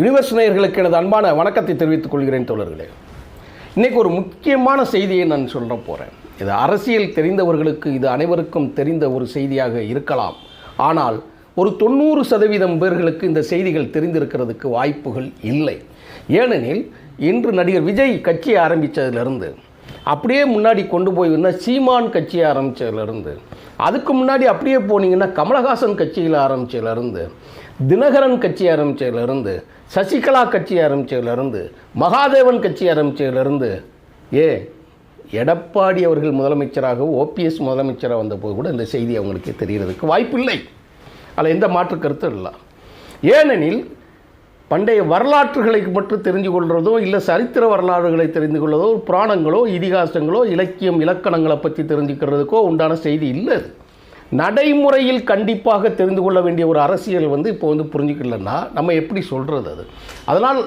Universe நேயர்களுக்கு எனது அன்பான வணக்கத்தை தெரிவித்துக் கொள்கிறேன் தோழர்களே. இன்றைக்கு ஒரு முக்கியமான செய்தியை நான் சொல்ல போகிறேன் இது அரசியல் தெரிந்தவர்களுக்கு இது அனைவருக்கும் தெரிந்த ஒரு செய்தியாக இருக்கலாம். ஆனால் ஒரு தொண்ணூறு சதவீதம் பேர்களுக்கு இந்த செய்திகள் தெரிந்திருக்கிறதுக்கு வாய்ப்புகள் இல்லை. ஏனெனில் இன்று நடிகர் விஜய் கட்சியை ஆரம்பித்ததிலிருந்து அப்படியே முன்னாடி கொண்டு போய் வந்தால் சீமான் கட்சியை ஆரம்பித்ததுலேருந்து அதுக்கு முன்னாடி அப்படியே போனீங்கன்னா கமலஹாசன் கட்சியில் ஆரம்பித்ததுலேருந்து தினகரன் கட்சி ஆரம்பித்ததுலேருந்து சசிகலா கட்சி ஆரம்பித்ததுலேருந்து மகாதேவன் கட்சி ஆரம்பித்ததுலேருந்து ஏ எடப்பாடி அவர்கள் முதலமைச்சராக ஓபிஎஸ் முதலமைச்சராக வந்தபோது கூட இந்த செய்தி அவங்களுக்கு தெரிகிறதுக்கு வாய்ப்பில்லை. அதில் எந்த மாற்று கருத்தும் இல்லை. ஏனெனில் பண்டைய வரலாற்றுகளை மட்டும் தெரிஞ்சு கொள்வதோ இல்லை சரித்திர வரலாறுகளை தெரிந்து கொள்வதோ புராணங்களோ இதிகாசங்களோ இலக்கியம் இலக்கணங்களை பற்றி தெரிஞ்சுக்கிறதுக்கோ உண்டான செய்தி இல்லை நடைமுறையில் கண்டிப்பாக தெரிந்து கொள்ள வேண்டிய ஒரு அரசியல் வந்து இப்போ வந்து புரிஞ்சுக்கலன்னா நம்ம எப்படி சொல்கிறது அது? அதனால்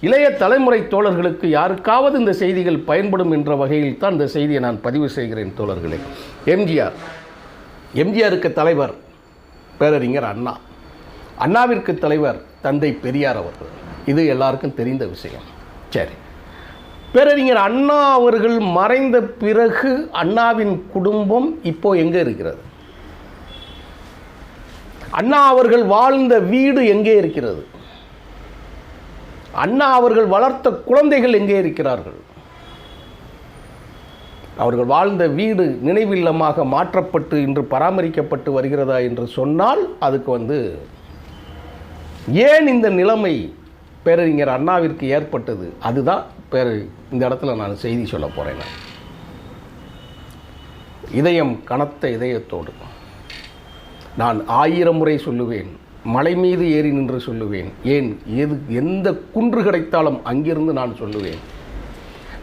இளைய தலைமுறை தோழர்களுக்கு யாருக்காவது இந்த செய்திகள் பயன்படும் என்ற வகையில் தான் இந்த செய்தியை நான் பதிவு செய்கிறேன் தோழர்களே. எம்ஜிஆர். எம்ஜிஆருக்கு தலைவர் பேரறிஞர் அண்ணா. அண்ணாவிற்கு தலைவர் தந்தை பெரியார் அவர்கள். இது எல்லாருக்கும் தெரிந்த விஷயம். சரி. பேரறிஞர் அண்ணா அவர்கள் மறைந்த பிறகு அண்ணாவின் குடும்பம் இப்போ எங்கே இருக்கிறது? அண்ணா அவர்கள் வாழ்ந்த வீடு எங்கே இருக்கிறது? அண்ணா அவர்கள் வளர்த்த குழந்தைகள் எங்கே இருக்கிறார்கள்? அவர்கள் வாழ்ந்த வீடு நினைவில்லமாக மாற்றப்பட்டு இன்று பராமரிக்கப்பட்டு வருகிறதா என்று சொன்னால் அதுக்கு வந்து ஏன் இந்த நிலைமை பேரறிஞர் அண்ணாவிற்கு ஏற்பட்டது? அதுதான் பேர இந்த இடத்துல நான் செய்தி சொல்ல போகிறேன் நான். இதயம் கனத்த இதயத்தோடு. நான் ஆயிரம் முறை சொல்லுவேன் மலை மீது ஏறி நின்று சொல்லுவேன். ஏன்? எது எந்த குன்று கிடைத்தாலும் அங்கிருந்து நான் சொல்லுவேன்.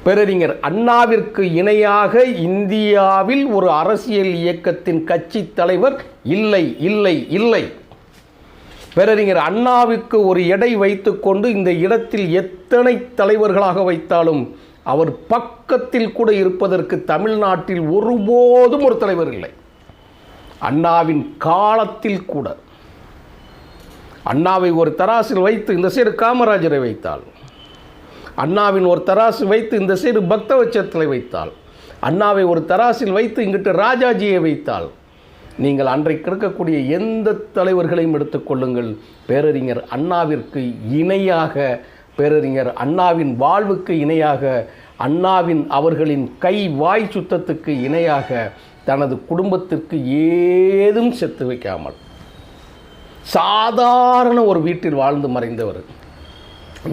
பேரறிஞர் அண்ணாவிற்கு இணையாக இந்தியாவில் ஒரு அரசியல் இயக்கத்தின் கட்சி தலைவர் இல்லை இல்லை இல்லை. பேரறிஞர் அண்ணாவுக்கு ஒரு எடை வைத்துக்கொண்டு இந்த இடத்தில் எத்தனை தலைவர்களாக வைத்தாலும் அவர் பக்கத்தில் கூட இருப்பதற்கு தமிழ்நாட்டில் ஒருபோதும் ஒரு தலைவர் இல்லை. அண்ணாவின் காலத்தில் கூட. அண்ணாவை ஒரு தராசில் வைத்து இந்த சைடு காமராஜரை வைத்தால் அண்ணாவின் ஒரு தராசு வைத்து இந்த சைடு பக்தவச்சத்தில் வைத்தால் அண்ணாவை ஒரு தராசில் வைத்து இங்கிட்டு ராஜாஜியை வைத்தால் நீங்கள் அன்றைக்கு இருக்கக்கூடிய எந்த தலைவர்களையும் எடுத்துக்கொள்ளுங்கள் பேரறிஞர் அண்ணாவிற்கு இணையாக பேரறிஞர் அண்ணாவின் வாழ்வுக்கு இணையாக அண்ணாவின் அவர்களின் கை வாய் சுத்தத்துக்கு இணையாக தனது குடும்பத்திற்கு ஏதும் செத்து வைக்காமல் சாதாரண ஒரு வீட்டில் வாழ்ந்து மறைந்தவர்.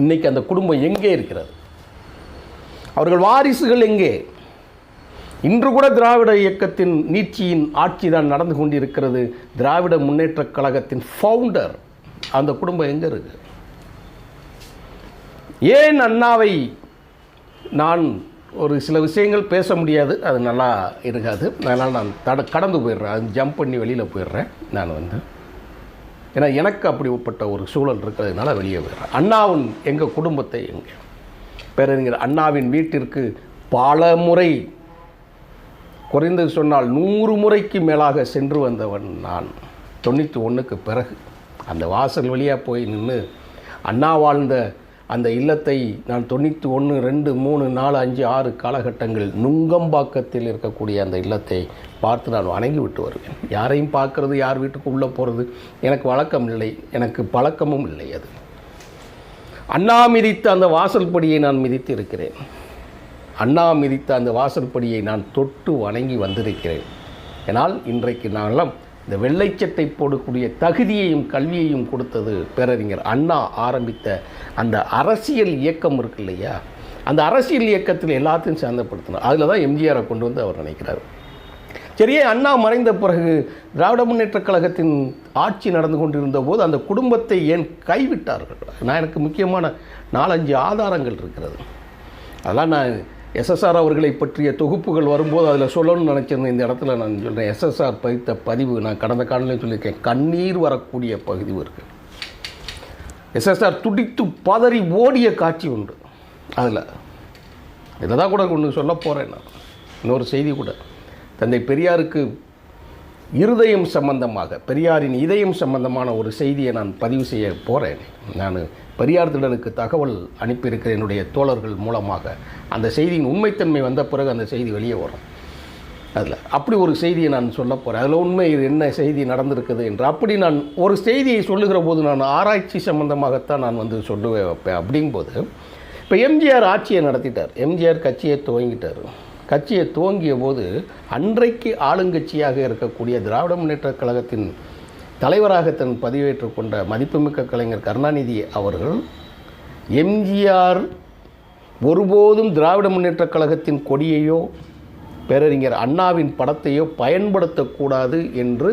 இன்னைக்கு அந்த குடும்பம் எங்கே இருக்கிறது? அவர்கள் வாரிசுகள் எங்கே? இன்று கூட திராவிட இயக்கத்தின் நீட்சியின் ஆட்சி தான் நடந்து கொண்டிருக்கிறது. திராவிட முன்னேற்றக் கழகத்தின் ஃபவுண்டர் அந்த குடும்பம் எங்கே இருக்கு? ஏன் அண்ணாவை நான் ஒரு சில விஷயங்கள் பேச முடியாது. அது நல்லா இருக்காது. அதனால் நான் தட கடந்து போயிடுறேன். அது ஜம்ப் பண்ணி வெளியில் போயிடுறேன். நான் வந்து ஏன்னா எனக்கு அப்படிப்பட்ட ஒரு சூழல் இருக்கிறதுனால வெளியே போயிடுறேன். அண்ணாவின் எங்கள் குடும்பத்தை எங்கே? பேரறிஞர் அண்ணாவின் வீட்டிற்கு பல முறை குறைந்தது சொன்னால் நூறு முறைக்கு மேலாக சென்று வந்தவன் நான். தொண்ணூற்றி ஒன்றுக்கு பிறகு அந்த வாசல் வழியாக போய் நின்று அண்ணா வாழ்ந்த அந்த இல்லத்தை நான் தொண்ணூற்றி ஒன்று ரெண்டு மூணு நாலு அஞ்சு ஆறு காலகட்டங்கள் நுங்கம்பாக்கத்தில் இருக்கக்கூடிய அந்த இல்லத்தை பார்த்து நான் வணங்கி விட்டு வருவேன். யாரையும் பார்க்கறது யார் வீட்டுக்கு உள்ளே போகிறது எனக்கு வழக்கம் இல்லை. எனக்கு பழக்கமும் இல்லை அது. அண்ணா மிதித்த அந்த வாசல் படியை நான் மிதித்து இருக்கிறேன். அண்ணா மிதித்த அந்த வாசற்படியை நான் தொட்டு வணங்கி வந்திருக்கிறேன். ஏனால் இன்றைக்கு நாங்களாம் இந்த வெள்ளைச்சட்டை போடக்கூடிய தகுதியையும் கல்வியையும் கொடுத்தது பேரறிஞர் அண்ணா ஆரம்பித்த அந்த அரசியல் இயக்கம் இருக்கு இல்லையா? அந்த அரசியல் இயக்கத்தில் எல்லாத்தையும் சேர்ந்தப்படுத்தணும். அதில் தான் எம்ஜிஆரை கொண்டு வந்து அவர் நினைக்கிறார். சரியே அண்ணா மறைந்த பிறகு திராவிட முன்னேற்றக் கழகத்தின் ஆட்சி நடந்து கொண்டிருந்த போது அந்த குடும்பத்தை ஏன் கைவிட்டார்கள்? நான் எனக்கு முக்கியமான நாலஞ்சு ஆதாரங்கள் இருக்கிறது. அதெல்லாம் நான் எஸ்எஸ்ஆர் அவர்களை பற்றிய தொகுப்புகள் வரும்போது அதில் சொல்லணும்னு நினச்சிருந்தேன். இந்த இடத்துல நான் சொல்கிறேன் எஸ்எஸ்ஆர் பதித்த பதிவு நான் கடந்த காலையிலையும் சொல்லியிருக்கேன். கண்ணீர் வரக்கூடிய பதிவு இருக்குது எஸ்எஸ்ஆர் துடித்து பதறி ஓடிய காட்சி உண்டு. அதில் இதை தான் கூட ஒன்று சொல்ல போகிறேன் நான். இன்னொரு செய்தி கூட. தந்தை பெரியாருக்கு இருதயம் சம்பந்தமாக பெரியாரின் இதயம் சம்பந்தமான ஒரு செய்தியை நான் பதிவு செய்ய போகிறேன் நான் பெரியார் திடலுக்கு தகவல் அனுப்பியிருக்கிற என்னுடைய தோழர்கள் மூலமாக அந்த செய்தியின் உண்மைத்தன்மை வந்த பிறகு அந்த செய்தி வெளியே வரும். அதில் அப்படி ஒரு செய்தியை நான் சொல்ல போகிறேன் அதில் உண்மை என்ன செய்தி நடந்திருக்குது என்று அப்படி நான் ஒரு செய்தியை சொல்லுகிற போது நான் ஆராய்ச்சி சம்பந்தமாகத்தான் நான் வந்து சொல்லுவேன் வைப்பேன் அப்படிங்கும்போது இப்போ எம்ஜிஆர் ஆட்சியை நடத்திட்டார். எம்ஜிஆர் கட்சியை துவங்கிட்டார். கட்சியை துவங்கிய போது அன்றைக்கு ஆளுங்கட்சியாக இருக்கக்கூடிய திராவிட முன்னேற்றக் கழகத்தின் தலைவராக தன் பதிவேற்றுக் கொண்ட மதிப்புமிக்க கலைஞர் கருணாநிதி அவர்கள் எம்ஜிஆர் ஒருபோதும் திராவிட முன்னேற்ற கழகத்தின் கொடியையோ பேரறிஞர் அண்ணாவின் படத்தையோ பயன்படுத்தக்கூடாது என்று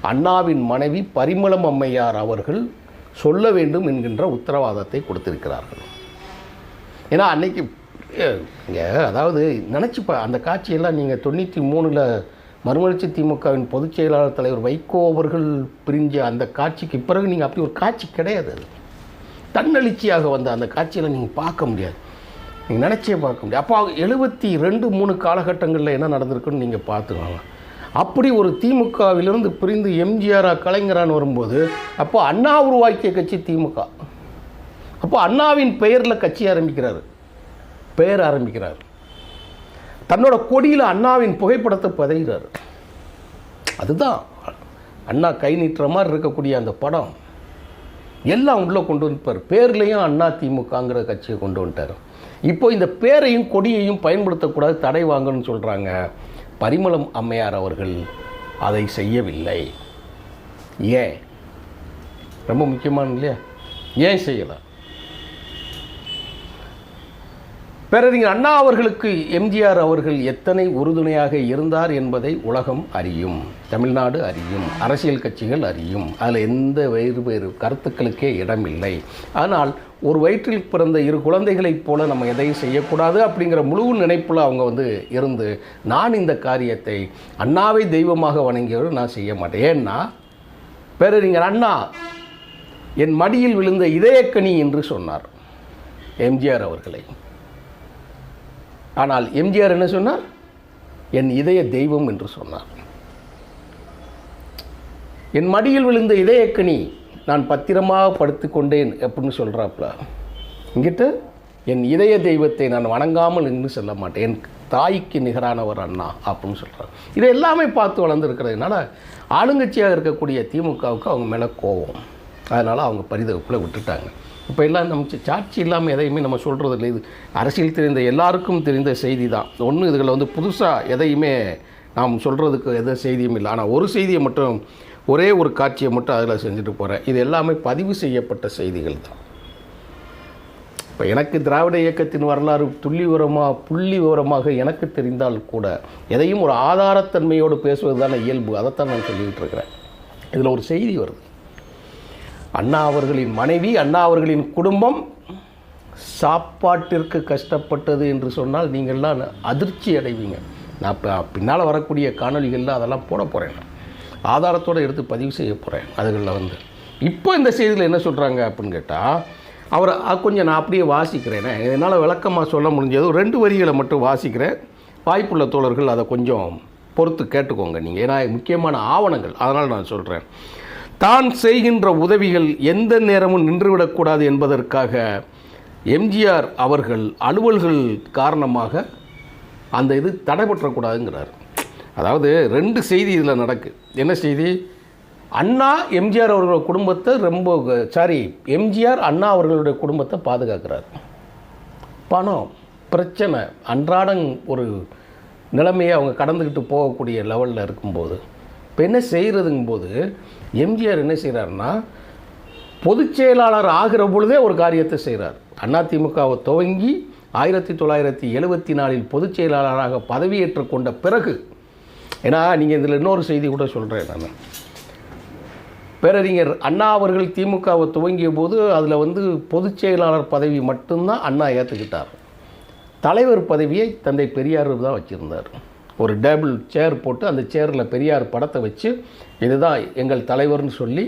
அண்ணாவின் மனைவி பரிமளம் அம்மையார் அவர்கள் சொல்ல வேண்டும் என்கின்ற உத்தரவாதத்தை கொடுத்திருக்கிறார்கள். ஏன்னா அன்னைக்கு அதாவது நினச்சிப்பா அந்த காட்சியெல்லாம் நீங்கள் தொண்ணூற்றி மூணில் மறுமலர்ச்சி திமுகவின் பொதுச் செயலாளர் தலைவர் வைகோ அவர்கள் பிரிஞ்ச அந்த காட்சிக்கு பிறகு நீங்கள் அப்படி ஒரு காட்சி கிடையாது அது. தன்னெழுச்சியாக வந்த அந்த காட்சியெல்லாம் நீங்கள் பார்க்க முடியாது. நீங்கள் நினச்சே பார்க்க முடியாது. அப்போ எழுபத்தி ரெண்டு மூணு காலகட்டங்களில் என்ன நடந்திருக்குன்னு நீங்கள் பார்த்துக்கலாம். அப்படி ஒரு திமுகவிலிருந்து பிரிந்து எம்ஜிஆர் கலைஞரான்னு வரும்போது அப்போ அண்ணா உருவாக்கிய கட்சி திமுக. அப்போ அண்ணாவின் பெயரில் கட்சி ஆரம்பிக்கிறாரு. பெயர் ஆரம்பிக்கிறார். தன்னோட கொடியில் அண்ணாவின் புகைப்படத்தை பதைகிறார் அதுதான். அண்ணா கை நீட்டுற மாதிரி இருக்கக்கூடிய அந்த படம். எல்லாம் உள்ளே கொண்டு வந்துப்பார் பேர்லேயும் அண்ணா திமுகங்கிற கட்சியை கொண்டு வந்துட்டார். இப்போ இந்த பேரையும் கொடியையும் பயன்படுத்தக்கூடாது தடை வாங்கணும்னு சொல்கிறாங்க பரிமளம் அம்மையார் அவர்கள் அதை செய்யவில்லை. ஏன்? ரொம்ப முக்கியமான இல்லையா? ஏன் செய்யலாம் பேரறிஞர் அண்ணா அவர்களுக்கு எம்ஜிஆர் அவர்கள் எத்தனை உறுதுணையாக இருந்தார் என்பதை உலகம் அறியும். தமிழ்நாடு அறியும். அரசியல் கட்சிகள் அறியும். அதில் எந்த வேறு வேறு கருத்துக்களுக்கே இடமில்லை. ஆனால் ஒரு வயிற்றில் பிறந்த இரு குழந்தைகளைப் போல நம்ம எதையும் செய்யக்கூடாது அப்படிங்கிற முழு நினைப்பில் அவங்க வந்து இருந்து நான் இந்த காரியத்தை அண்ணாவை தெய்வமாக வணங்கியவர் நான் செய்ய மாட்டேன். ஏன்னா பேரறிஞர் அண்ணா என் மடியில் விழுந்த இதயக்கனி என்று சொன்னார் எம்ஜிஆர் அவர்களை. ஆனால் எம்ஜிஆர் என்ன சொன்னார்? என் இதய தெய்வம் என்று சொன்னார். என் மடியில் விழுந்த இதயக்கனி நான் பத்திரமாக படுத்துக்கொண்டேன் அப்படின்னு சொல்கிறாப்புல இங்கிட்ட என் இதய தெய்வத்தை நான் வணங்காமல் என்று சொல்ல மாட்டேன். என் தாய்க்கு நிகரானவர் அண்ணா அப்படின்னு சொல்கிறார் இதை எல்லாமே பார்த்து வளர்ந்துருக்கிறதுனால ஆளுங்கட்சியாக இருக்கக்கூடிய திமுகவுக்கு அவங்க மேலே கோபம். அதனால் அவங்க பரிதவிப்பில் விட்டுட்டாங்க. இப்போ எல்லாம் நம்ம சாட்சி இல்லாமல் எதையுமே நம்ம சொல்கிறது இல்லை இது அரசியல் தெரிந்த எல்லாருக்கும் தெரிந்த செய்தி தான் ஒன்று இதில் வந்து புதுசாக எதையுமே நாம் சொல்கிறதுக்கு எந்த செய்தியும் இல்லை. ஆனால் ஒரு செய்தியை மட்டும் ஒரே ஒரு காட்சியை மட்டும் அதில் செஞ்சுட்டு போகிறேன் இது எல்லாமே பதிவு செய்யப்பட்ட செய்திகள் தான். இப்போ எனக்கு திராவிட இயக்கத்தின் வரலாறு துள்ளி விவரமாக புள்ளி விவரமாக எனக்கு தெரிந்தால் கூட எதையும் ஒரு ஆதாரத்தன்மையோடு பேசுவது தானே இயல்பு. அதைத்தான் நான் சொல்லிகிட்டு இருக்கிறேன். இதில் ஒரு செய்தி வருது. அண்ணா அவர்களின் மனைவி அண்ணா அவர்களின் குடும்பம் சாப்பாட்டிற்கு கஷ்டப்பட்டது என்று சொன்னால் நீங்கள்லாம் அதிர்ச்சி அடைவீங்க. நான் பின்னால் வரக்கூடிய காணொலிகளில் அதெல்லாம் போட போகிறேன் நான். ஆதாரத்தோடு எடுத்து பதிவு செய்ய போகிறேன் அதுகளில் வந்து. இப்போ இந்த செய்தியில் என்ன சொல்கிறாங்க அப்படின்னு கேட்டால் அவர் கொஞ்சம் நான் அப்படியே வாசிக்கிறேனே. என்னால் விளக்கமாக சொல்ல முடிஞ்சது ரெண்டு வரிகளை மட்டும் வாசிக்கிறேன். வாய்ப்புள்ள தோழர்கள் அதை கொஞ்சம் பொறுத்து கேட்டுக்கோங்க. நீங்கள் ஏன்னா முக்கியமான ஆவணங்கள். அதனால் நான் சொல்கிறேன் தான் செய்கின்ற உதவிகள் எந்த நேரமும் நின்றுவிடக்கூடாது என்பதற்காக எம்ஜிஆர் அவர்கள் அலுவல்கள் காரணமாக அந்த இது தடைபற்றக்கூடாதுங்கிறார். அதாவது ரெண்டு செய்தி இதில் நடக்கு. என்ன செய்தி? அண்ணா எம்ஜிஆர் அவர்களோட குடும்பத்தை ரொம்ப சாரி எம்ஜிஆர் அண்ணா அவர்களுடைய குடும்பத்தை பாதுகாக்கிறார். பணம் பிரச்சனை அன்றாடம் ஒரு நிலைமையை அவங்க கடந்துக்கிட்டு போகக்கூடிய லெவலில் இருக்கும்போது இப்போ என்ன செய்கிறதுங்கும்போது எம்ஜிஆர் என்ன செய்கிறாருன்னா பொதுச் செயலாளர் ஆகிற பொழுதே ஒரு காரியத்தை செய்கிறார் அதிமுகவை துவங்கி ஆயிரத்தி தொள்ளாயிரத்தி எழுபத்தி நாலில் பொதுச் செயலாளராக பதவியேற்று கொண்ட பிறகு ஏன்னா நீங்கள் இதில் இன்னொரு செய்தி கூட சொல்கிறேன் நான். பேரறிஞர் அண்ணா அவர்கள் திமுகவை துவங்கிய போது அதில் வந்து பொதுச் செயலாளர் பதவி மட்டும்தான் அண்ணா ஏற்றுக்கிட்டார் தலைவர் பதவியை தந்தை பெரியார் தான் வச்சுருந்தார். ஒரு டேபிள் சேர் போட்டு அந்த சேரில் பெரியார் படத்தை வச்சு இதுதான் எங்கள் தலைவர்னு சொல்லி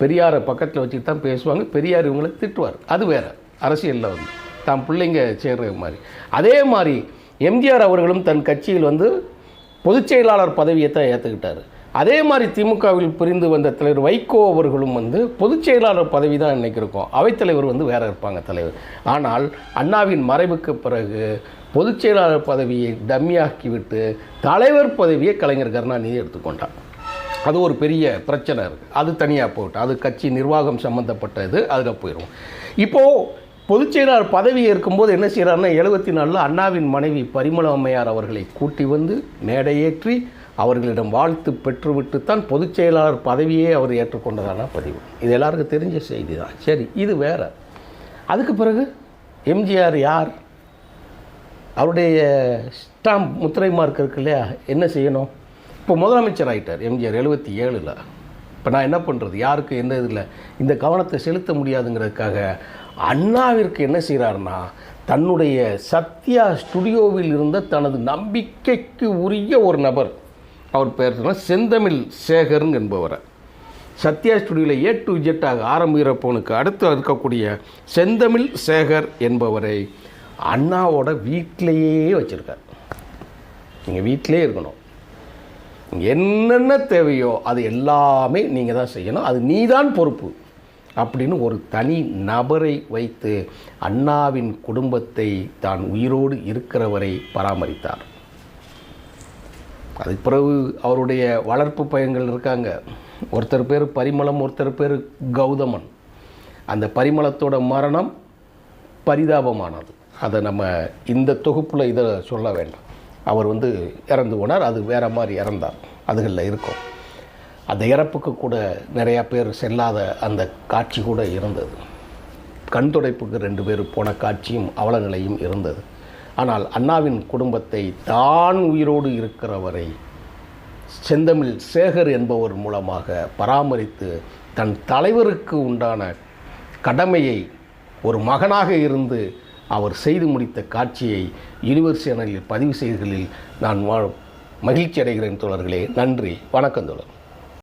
பெரியாரை பக்கத்தில் வச்சுட்டு தான் பேசுவாங்க. பெரியார் இவங்களை திட்டுவார். அது வேறு. அரசியலில் வந்து. தான் பிள்ளைங்க சேர்ற மாதிரி. அதே மாதிரி எம்ஜிஆர் அவர்களும் தன் கட்சியில் வந்து பொதுச் செயலாளர் பதவியை தான் ஏற்றுக்கிட்டார் அதே மாதிரி திமுகவில் பிரிந்து வந்த தலைவர் வைகோ அவர்களும் வந்து பொதுச் செயலாளர் பதவி தான் இன்றைக்கி இருக்கும் அவைத்தலைவர் வந்து வேற இருப்பாங்க தலைவர். ஆனால் அண்ணாவின் மறைவுக்கு பிறகு பொதுச் செயலாளர் பதவியை டம்மியாக்கிவிட்டு தலைவர் பதவியை கலைஞர் கருணாநிதி எடுத்துக்கொண்டார். அது ஒரு பெரிய பிரச்சனை இருக்குது அது தனியாக போட்டு அது கட்சி நிர்வாகம் சம்மந்தப்பட்டது அதில் போயிடும் இப்போது பொதுச்செயலாளர் பதவி இருக்கும்போது என்ன செய்கிறாருன்னா எழுபத்தி நாலில் அண்ணாவின் மனைவி பரிமள அம்மையார் அவர்களை கூட்டி வந்து மேடையேற்றி அவர்களிடம் வாழ்த்து பெற்றுவிட்டு தான் பொதுச் செயலாளர் பதவியே அவர் ஏற்றுக்கொண்டதான பதிவு. இது எல்லாருக்கும் தெரிஞ்ச செய்தி தான் சரி இது வேற. அதுக்கு பிறகு எம்ஜிஆர் யார்? அவருடைய ஸ்டாம்ப் முத்திரை மார்க் இருக்கு இல்லையா? என்ன செய்யணும்? இப்போ முதலமைச்சர் ஆகிட்டார் எம்ஜிஆர் எழுபத்தி ஏழில். இப்போ நான் என்ன பண்ணுறது யாருக்கு எந்த இதில்? இந்த கவனத்தை செலுத்த முடியாதுங்கிறதுக்காக அண்ணாவிற்கு என்ன செய்கிறாருன்னா தன்னுடைய சத்யா ஸ்டுடியோவில் இருந்த தனது நம்பிக்கைக்கு உரிய ஒரு நபர் அவர் பேர் செந்தமிழ் சேகருங்க என்பவரை. சத்யா ஸ்டுடியோவில் ஏ டு ஜெட்டாக ஆரம்பிக்கிறப்பவனுக்கு அடுத்து இருக்கக்கூடிய செந்தமிழ் சேகர் என்பவரை அண்ணாவோட வீட்டிலேயே வச்சுருக்கார். நீங்கள் வீட்டிலே இருக்கணும். என்னென்ன தேவையோ அது எல்லாமே நீங்கள் தான் செய்யணும். அது நீதான் பொறுப்பு அப்படின்னு ஒரு தனி நபரை வைத்து அண்ணாவின் குடும்பத்தை தான் உயிரோடு இருக்கிறவரை பராமரித்தார். அதுக்கு பிறகு அவருடைய வளர்ப்பு பையன்கள் இருக்காங்க. ஒருத்தர் பேர் பரிமளம் ஒருத்தர் பேர் கௌதமன். அந்த பரிமளத்தோட மரணம் பரிதாபமானது. அதை நம்ம இந்த தொகுப்பில் இதை சொல்ல வேண்டாம். அவர் வந்து இறந்து போனார் அது வேறு மாதிரி இறந்தார். அதுகளில் இருக்கும். அந்த இறப்புக்கு கூட நிறையா பேர் செல்லாத அந்த காட்சி கூட இருந்தது. கண் துடைப்புக்கு ரெண்டு பேர் போன காட்சியும் அவல நிலையும் இருந்தது. ஆனால் அண்ணாவின் குடும்பத்தை தான் உயிரோடு இருக்கிறவரை செந்தமிழ் சேகர் என்பவர் மூலமாக பராமரித்து தன் தலைவருக்கு உண்டான கடமையை ஒரு மகனாக இருந்து அவர் செய்து முடித்த காட்சியை யூனிவர்ஸ் சேனலில் பதிவு செய்ததில் நான் மகிழ்ச்சி அடைகிறேன் தோழர்களே. நன்றி. வணக்கம் தோழர்.